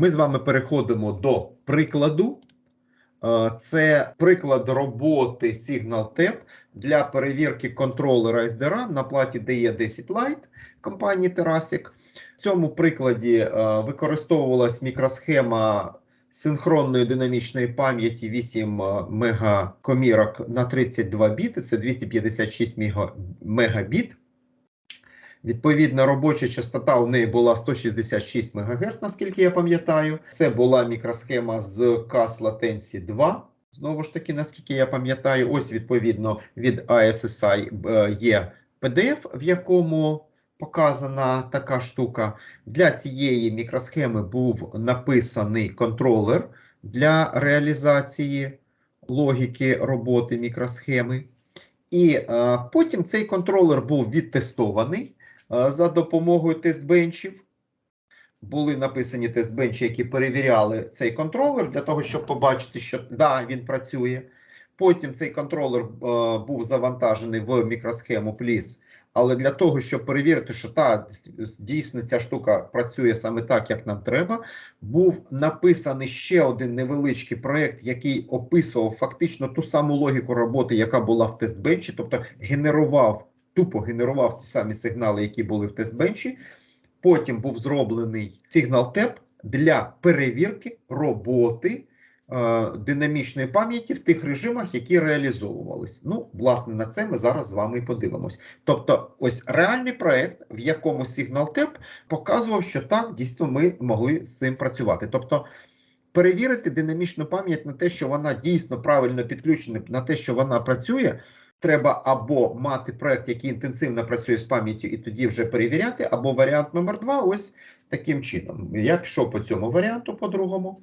Ми з вами переходимо до прикладу. Е, Це приклад роботи SignalTap для перевірки контролера SDRAM на платі DE10 Lite компанії Terasic. В цьому прикладі е, використовувалась мікросхема синхронної динамічної пам'яті 8 е, мегакомірок на 32 біти, це 256 мегабіт. Відповідна робоча частота у неї була 166 МГц, наскільки я пам'ятаю. Це була мікросхема з CAS Latency 2. Знову ж таки, наскільки я пам'ятаю, ось відповідно від ISSI е, є PDF, в якому показана така штука. Для цієї мікросхеми був написаний контролер для реалізації логіки роботи мікросхеми. І е, потім цей контролер був відтестований за допомогою тест-бенчів. Були написані тест-бенчі, які перевіряли цей контролер для того, щоб побачити, що да, він працює. Потім цей контролер е, був завантажений в мікросхему PLIS, але для того, щоб перевірити, що та дійсно ця штука працює саме так, як нам треба, був написаний ще один невеличкий проєкт, який описував фактично ту саму логіку роботи, яка була в тест-бенчі, тобто генерував, тупо генерував ті самі сигнали, які були в тест-бенчі. Потім був зроблений сигнал ТЕП для перевірки роботи е, динамічної пам'яті в тих режимах, які реалізовувались. Ну, власне, на це ми зараз з вами і подивимось. Тобто, ось реальний проект, в якому сигнал ТЕП показував, що так, дійсно ми могли з цим працювати. Тобто, перевірити динамічну пам'ять на те, що вона дійсно правильно підключена, на те, що вона працює. Треба або мати проект, який інтенсивно працює з пам'яттю, і тоді вже перевіряти, або варіант номер два ось таким чином. Я пішов по цьому варіанту, по-другому.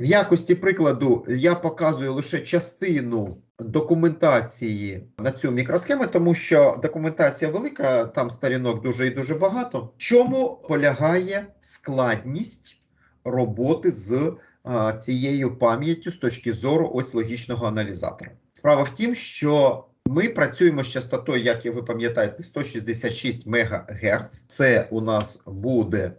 В якості прикладу я показую лише частину документації на цю мікросхему, тому що документація велика, там сторінок дуже і дуже багато. Чому полягає складність роботи з а, цією пам'яттю з точки зору ось логічного аналізатора? Справа в тім, що ми працюємо з частотою, як і ви пам'ятаєте, 166 МГц. Це у нас буде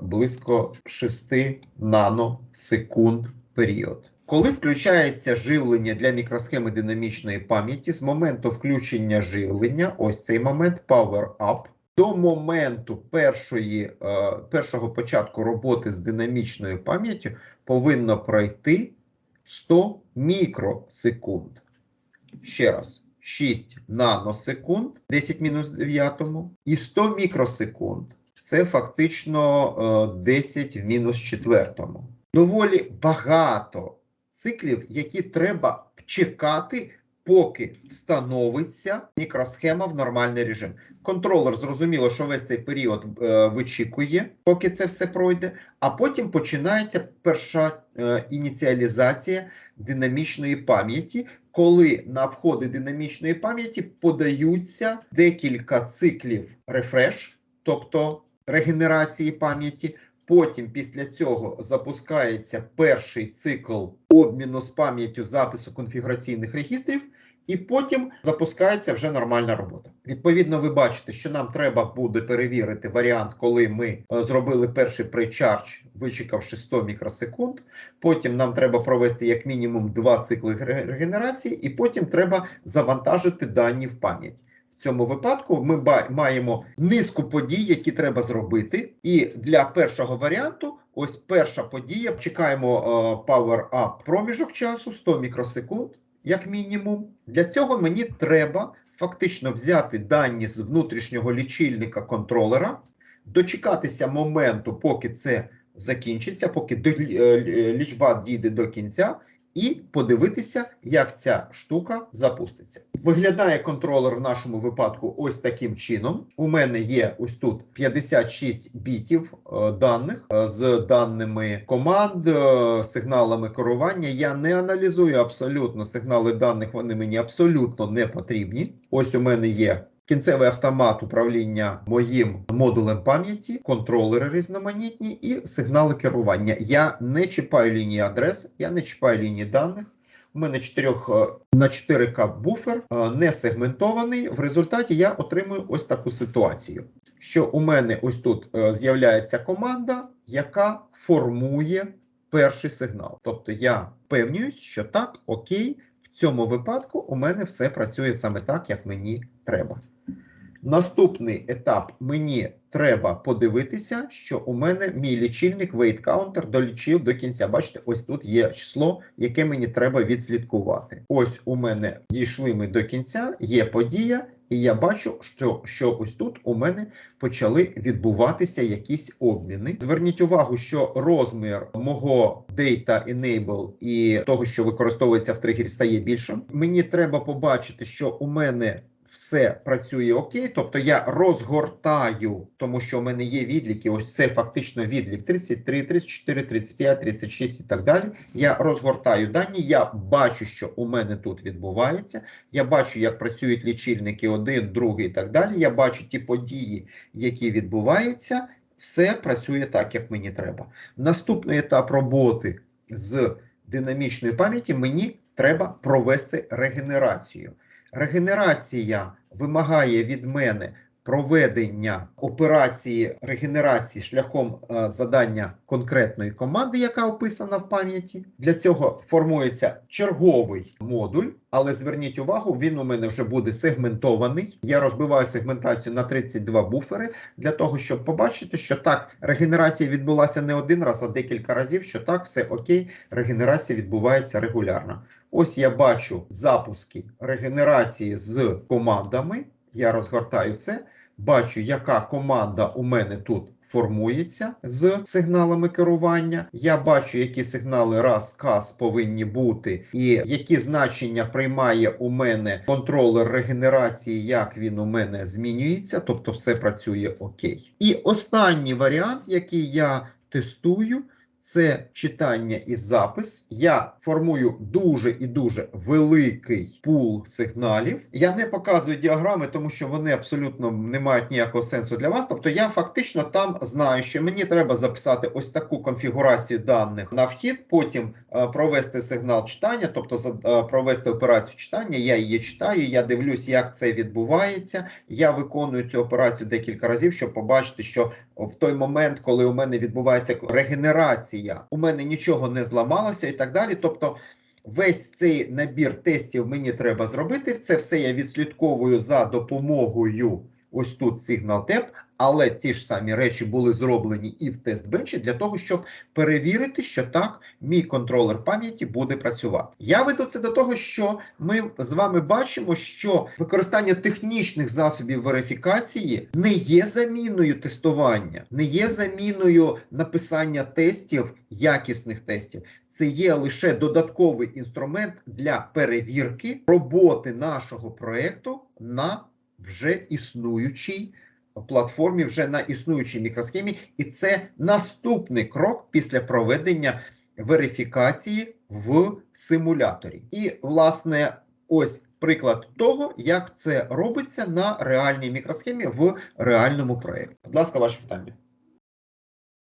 близько 6 наносекунд період. Коли включається живлення для мікросхеми динамічної пам'яті, з моменту включення живлення, ось цей момент Power Up, до моменту першої, е, першого початку роботи з динамічною пам'яттю повинно пройти 100 мікросекунд. Ще раз, 6 наносекунд, 10 мінус 9, і 100 мікросекунд. Це фактично е, 10 в мінус 4. Доволі багато циклів, які треба чекати, поки встановиться мікросхема в нормальний режим. Контролер зрозуміло, що весь цей період е, вичікує, поки це все пройде, а потім починається перша е, ініціалізація динамічної пам'яті, коли на входи динамічної пам'яті подаються декілька циклів рефреш, тобто регенерації пам'яті. Потім після цього запускається перший цикл обміну з пам'яттю запису конфігураційних регістрів, і потім запускається вже нормальна робота. Відповідно, ви бачите, що нам треба буде перевірити варіант, коли ми е, зробили перший причардж, вичекавши 100 мікросекунд. Потім нам треба провести як мінімум два цикли регенерації, і потім треба завантажити дані в пам'ять. В цьому випадку ми маємо низку подій, які треба зробити. І для першого варіанту, ось перша подія. Чекаємо е, Power Up проміжок часу 100 мікросекунд, як мінімум. Для цього мені треба фактично взяти дані з внутрішнього лічильника контролера, дочекатися моменту, поки це закінчиться, поки е, лічба дійде до кінця, і подивитися, як ця штука запуститься. Виглядає контролер в нашому випадку ось таким чином. У мене є ось тут 56 бітів е, даних е, з даними команд, е, сигналами керування. Я не аналізую абсолютно сигнали даних, вони мені абсолютно не потрібні. Ось у мене є кінцевий автомат управління моїм модулем пам'яті, контролери різноманітні і сигнали керування. Я не чіпаю лінії адрес, я не чіпаю лінії даних. У мене 4 на 4К буфер е, не сегментований. В результаті я отримую ось таку ситуацію. що у мене ось тут е, з'являється команда, яка формує перший сигнал. Тобто я впевнююсь, що так, окей, в цьому випадку у мене все працює саме так, як мені треба. Наступний етап мені треба подивитися, що у мене мій лічильник wait counter долічив до кінця. Бачите, ось тут є число, яке мені треба відслідкувати. Ось у мене дійшли ми до кінця, є подія, і я бачу, що, що ось тут у мене почали відбуватися якісь обміни. Зверніть увагу, що розмір мого Data Enable і того, що використовується в тригері, стає більшим. Мені треба побачити, що у мене все працює окей, тобто я розгортаю, тому що у мене є відліки. Ось це фактично відлік 33, 34, 35, 36 і так далі. Я розгортаю дані. Я бачу, що у мене тут відбувається. Я бачу, як працюють лічильники один, другий і так далі. Я бачу ті події, які відбуваються. Все працює так, як мені треба. Наступний етап роботи з динамічної пам'яті мені треба провести регенерацію. Регенерація вимагає від мене проведення операції регенерації шляхом е, задання конкретної команди, яка описана в пам'яті. Для цього формується черговий модуль, але зверніть увагу, він у мене вже буде сегментований. Я розбиваю сегментацію на 32 буфери для того, щоб побачити, що так, регенерація відбулася не один раз, а декілька разів. Що так, все окей, регенерація відбувається регулярно. Ось я бачу запуски регенерації з командами. Я розгортаю це, бачу, яка команда у мене тут формується з сигналами керування. Я бачу, які сигнали раз кас повинні бути, і які значення приймає у мене контролер регенерації, як він у мене змінюється, тобто все працює окей. І останній варіант, який я тестую. Це читання і запис. Я формую дуже і дуже великий пул сигналів. Я не показую діаграми, тому що вони абсолютно не мають ніякого сенсу для вас. Тобто я фактично там знаю, що мені треба записати ось таку конфігурацію даних на вхід, потім е, провести сигнал читання, тобто е, провести операцію читання. Я її читаю, я дивлюсь, як це відбувається. Я виконую цю операцію декілька разів, щоб побачити, що в той момент, коли у мене відбувається регенерація, у мене нічого не зламалося і так далі. Тобто, весь цей набір тестів мені треба зробити. Це все я відслідковую за допомогою. Ось тут SignalTap, але ті ж самі речі були зроблені і в тест-бенчі для того, щоб перевірити, що так мій контролер пам'яті буде працювати. Я веду це до того, що ми з вами бачимо, що використання технічних засобів верифікації не є заміною тестування, не є заміною написання тестів, якісних тестів. Це є лише додатковий інструмент для перевірки роботи нашого проекту на вже існуючій платформі, вже на існуючій мікросхемі, і це наступний крок після проведення верифікації в симуляторі. І, власне, ось приклад того, як це робиться на реальній мікросхемі в реальному проєкті. Будь ласка, ваші питання.